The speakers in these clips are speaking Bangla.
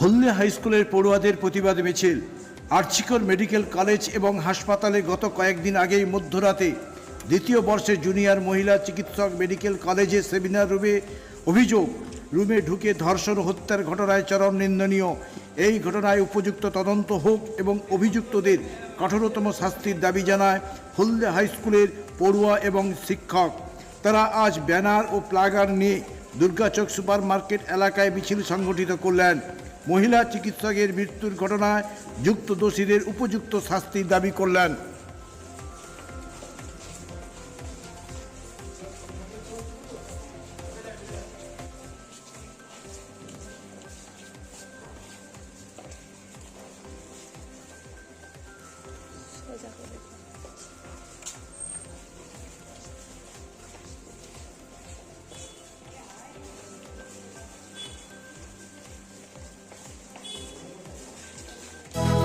হলদে হাই স্কুলের পড়ুয়াদের প্রতিবাদ মিছিল। আর্চিকর মেডিকেল কলেজ এবং হাসপাতালে গত কয়েকদিন আগেই মধ্যরাতে দ্বিতীয় বর্ষের জুনিয়র মহিলা চিকিৎসক মেডিকেল কলেজে সেমিনার রুমে অভিযোগ, রুমে ঢুকে ধর্ষণ হত্যার ঘটনায় চরম নিন্দনীয়। এই ঘটনায় উপযুক্ত তদন্ত হোক এবং অভিযুক্তদের কঠোরতম শাস্তির দাবি জানায় হলদে হাই স্কুলের পড়ুয়া এবং শিক্ষক। তারা আজ ব্যানার ও প্লাগার নিয়ে দুর্গাচক সুপার মার্কেট এলাকায় মিছিল সংগঠিত করলেন। মহিলা চিকিৎসকের মৃত্যুর ঘটনায় যুক্ত দোষীদের উপযুক্ত শাস্তির দাবি করলেন।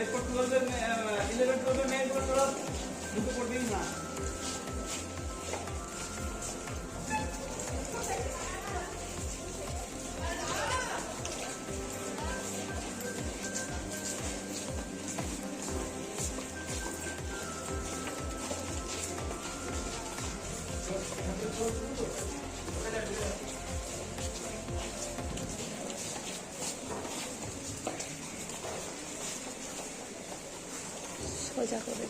এরপর টুয়েলভে ইলেভেন টুয়েলভে পর তোরা ঢুকে পড়বি না। সোজা করে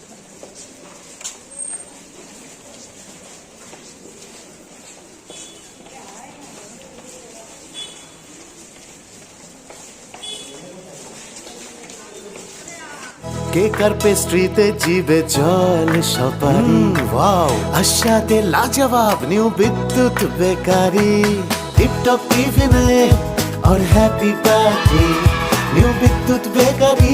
কেক পেস্ট্রিতে জিবে জল সপারি? ওয়াও আশাতে লাজবাব নিউ বিদ্যুৎ বেকারি। টিপটপ টিফিনে আর happy party new Bidyut bakery.